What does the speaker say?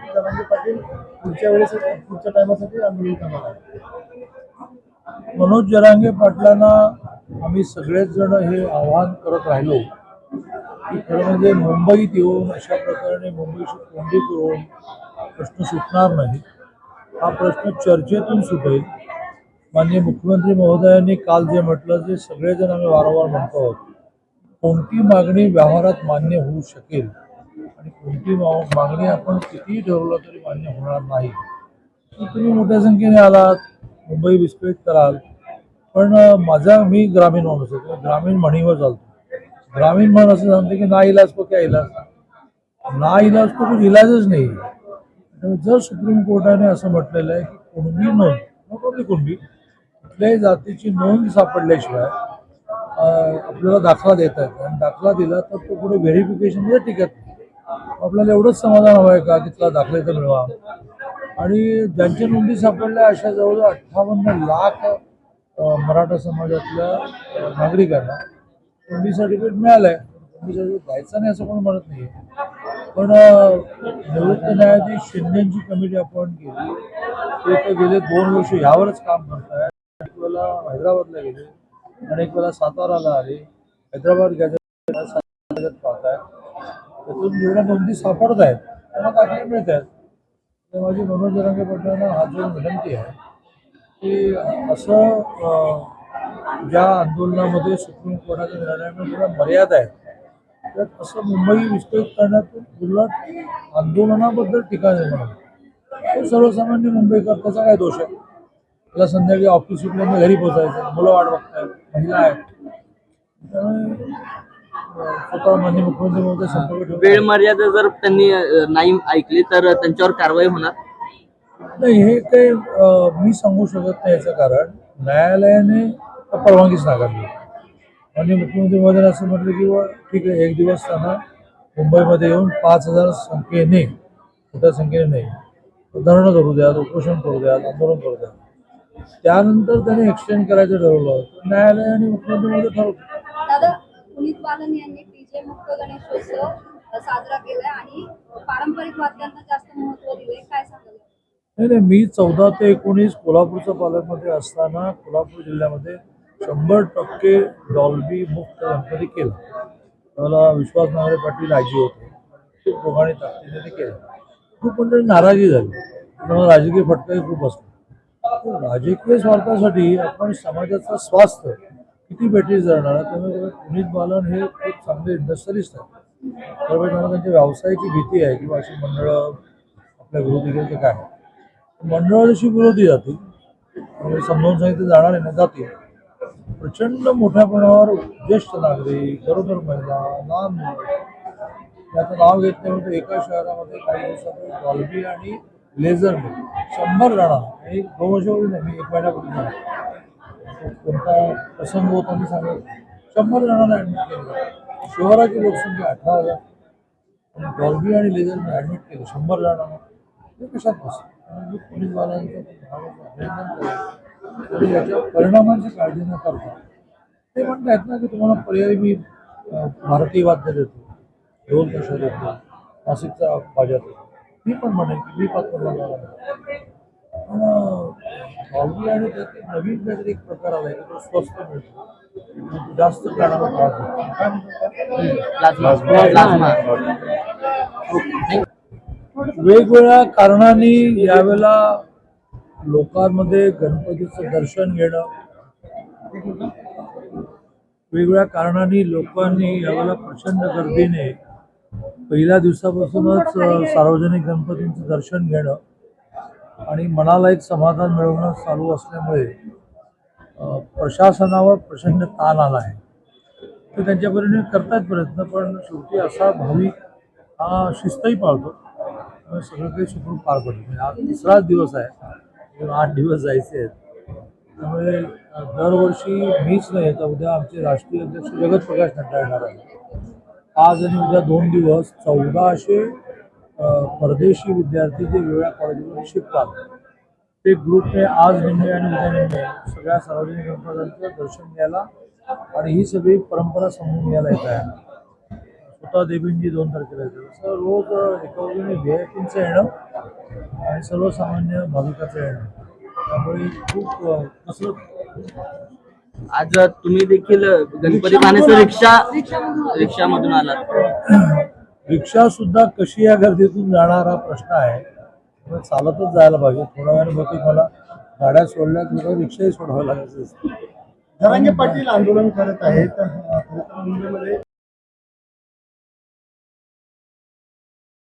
पाटील पुढच्या वेळेस पुढच्या टायमासाठी आंदोलन करणार आहे मनोज जरांगे पाटलांना आम्ही सगळेच जण हे आवाहन करत राहिलो की खरं म्हणजे मुंबईत येऊन अशा प्रकारे मुंबईशी कोंडी करून प्रश्न सुटणार नाही. हा प्रश्न चर्चेतून सुटेल. माननीय मुख्यमंत्री महोदयांनी काल जे म्हटलं जे सगळेजण आम्ही वारंवार म्हणतो आहोत कोणती मागणी व्यवहारात मान्य होऊ शकेल? आणि कोणती मागणी आपण कितीही ठरवलं तरी मान्य होणार नाही. तर तुम्ही मोठ्या संख्येने आलात मुंबई विस्कळीत कराल. पण माझा मी ग्रामीण माणूस आहे. किंवा ग्रामीण म्हणीवर चालतो. ग्रामीण म्हण असं सांगते की ना इलाज को क्या इलाज? ना इलाज को कुछ इलाजच नाही. जर सुप्रीम कोर्टाने असं म्हटलेलं आहे की कुणबी नोंद not कुणबी कुठल्याही जातीची नोंद सापडल्याशिवाय आपल्याला दाखला देता आहेत आणि दाखला दिला तर तो पुढे व्हेरिफिकेशनमध्ये टिकत नाही. आपल्याला एवढंच समाधान हवं आहे का? तिथला दाखले तर मिळवा. आणि ज्यांच्या नोंदी सापडल्या अशा जवळ अठ्ठावन्न लाख मराठा समाजातल्या नागरिकांना नोंदी सर्टिफिकेट मिळालंय. नोंदी सर्टिफिकेट द्यायचं नाही असं कोण म्हणत नाही पण निवृत्त न्यायाधीश शिंदेची कमिटी अपॉइंट केली. ते तर गेले दोन वर्ष यावरच काम करत आहे एक वेळेला हैदराबादला गेले अनेक वेळा साताराला आले. हैदराबाद गॅजेट पाहत पाहताय त्यातून जेवढ्या नोंदी सापडत आहेत त्यांना दाखले मिळत आहेत. तर माझी मनोज जरांगे पाटलांना हात जोडून विनंती आहे की असं ज्या आंदोलनामध्ये सुप्रीम कोर्टाच्या निर्णयामध्ये थोड्या मर्यादा आहेत तर असं मुंबई विस्कळीत करण्यातून उलट आंदोलनाबद्दल टीका निर्माण होते. सर्वसामान्य मुंबईकर त्याचा काय दोष आहे? मला संध्याकाळी ऑफिस सुटल्याने घरी पोचायचं मुलं वाट बघतायत महिला आहेत. त्यामुळे स्वतः माननीय मुख्यमंत्री महोदय संपर्क ठेवून वेळ मर्यादा जर त्यांनी अ, नाही ऐकली तर त्यांच्यावर कारवाई होणार? नाही हे काही अं, मी सांगू शकत नाही याचं कारण. न्यायालयाने परवानगीच नाकारली. आणि मुख्यमंत्री महोदयाने असं म्हटलं की बुवा ठीक आहे एक दिवस त्यांना मुंबईमध्ये येऊन पाच हजार संख्येने मोठ्या संख्येने नाही धरणं करू द्या उपोषण करू द्या आंदोलन करू द्या. त्यानंतर त्याने एक्सटेंड करायचं ठरवलं. न्यायालयाने मुख्यमंत्री महोदय ठरवलं पुनीत बालन यांनी डीजे मुक्त गणेशोत्सव साजरा केलाय आणि पारंपरिक वाद्यांना जास्त महत्त्व दिले काय सांगाल? नाही नाही मी चौदा ते एकोणीस कोल्हापूरचा पालकमध्ये असताना कोल्हापूर जिल्ह्यामध्ये शंभर टक्के डॉल्बी मुक्त गणपती केला. मला विश्वास नांगरे पाटील आजी होते. खूप दोघांनी ताकदीने केलं. खूप मंडळी नाराजी झाली. त्यामुळे राजकीय फटकाही खूप असतो राजकीय स्वार्थासाठी आपण समाजाचं स्वास्थ्य किती भेटी जाणार त्यामुळे पुनीत बालन हे खूप चांगले इंडस्ट्रियलिस्ट आहेत. त्यामुळे त्यांना त्यांच्या व्यवसायाची भीती आहे किंवा अशी मंडळं आपल्या विरोधी गेली तर काय? मंडळं जशी विरोधी जातील त्यामुळे समजावून सांगितलं जाणार आहे ना जातील. प्रचंड मोठ्या प्रमाणावर ज्येष्ठ नागरिक गरोदर महिला लहान मुलं त्याचं नाव घेत नाही म्हणजे एका शहरामध्ये काही दिवसापूर्वी डॉल्बी आणि लेझर शंभर जणांना एक दोन वर्षापूर्वी नाही मी एक महिन्यापूर्वी कोणता प्रसंग होता मी सांगेल? शंभर जणांना ॲडमिट केलं शहराची लोकसंख्या अठरा हजार. आणि डॉल्बी आणि लेझरने ॲडमिट केलं शंभर जणांना. ते कशात बसतं पोलीसवाल्यांचं अभिनंदन आणि याच्या परिणामांची काळजी न करता ते म्हणतात ना की तुम्हाला पर्यायी मी भारतीय वाद्य देतो. ढोल कशा देतो. नाशिकचा बाजा देतो. मी पण म्हणेन की मी पात्र पण आणि त्याचे नवीन काहीतरी एक प्रकार आला की तो स्वस्त मिळतो. जास्त प्राणाला त्रास होतो काय म्हणतात? प्लाझ्मा. प्लाझ्मा. वेगवेगळ्या कारणांनी यावेळेला लोकांमध्ये गणपतीचं दर्शन घेणं वेगवेगळ्या कारणांनी लोकांनी यावेळेला प्रचंड गर्दीने पहिल्या दिवसापासूनच सार्वजनिक गणपतींचं दर्शन घेणं आणि मनाला एक समाधान मिळवणं चालू असल्यामुळे प्रशासनावर प्रचंड ताण आला आहे. ते त्यांच्या परीने करतात प्रयत्न पण शेवटी असा भाविक हा शिस्तही पाळतो. सगळं काही सुखरूप पार पडलं म्हणजे आज तिसराच दिवस आहे. आठ दिवस जायचे आहेत. त्यामुळे दरवर्षी मीच नाही तर उद्या आमचे राष्ट्रीय अध्यक्ष जगत प्रकाश नड्डा येणार आहे आज आणि उद्या दोन दिवस चौदाशे परदेशी विद्यार्थी जे वेगळ्या कॉलेजमध्ये शिकतात ते ग्रुपने आज निम्मे आणि उद्या निम्मे सगळ्या सार्वजनिक गणपतींचं दर्शन घ्यायला आणि ही सगळी परंपरा समजून घ्यायला येत आहे. स्वतः देवींजी दोन तारखेला येतात. असं रोज एकावरून व्ही आय पींचं येणं आणि सर्वसामान्य भाविकाचं येणं. त्यामुळे खूप कसरत आज तुम्ही देखील गणपती पाहण्याचं रिक्षा रिक्षामधून आलात. रिक्षा सुद्धा कशी या गर्दीतून जाणार हा प्रश्न आहे चालतच जायला पाहिजे. थोड्या वेळाने बहुतेक मला गाड्या सोडल्या की रिक्षाही सोडावं लागायचं धनंजय पाटील आंदोलन करत आहेत. तर मुंबईमध्ये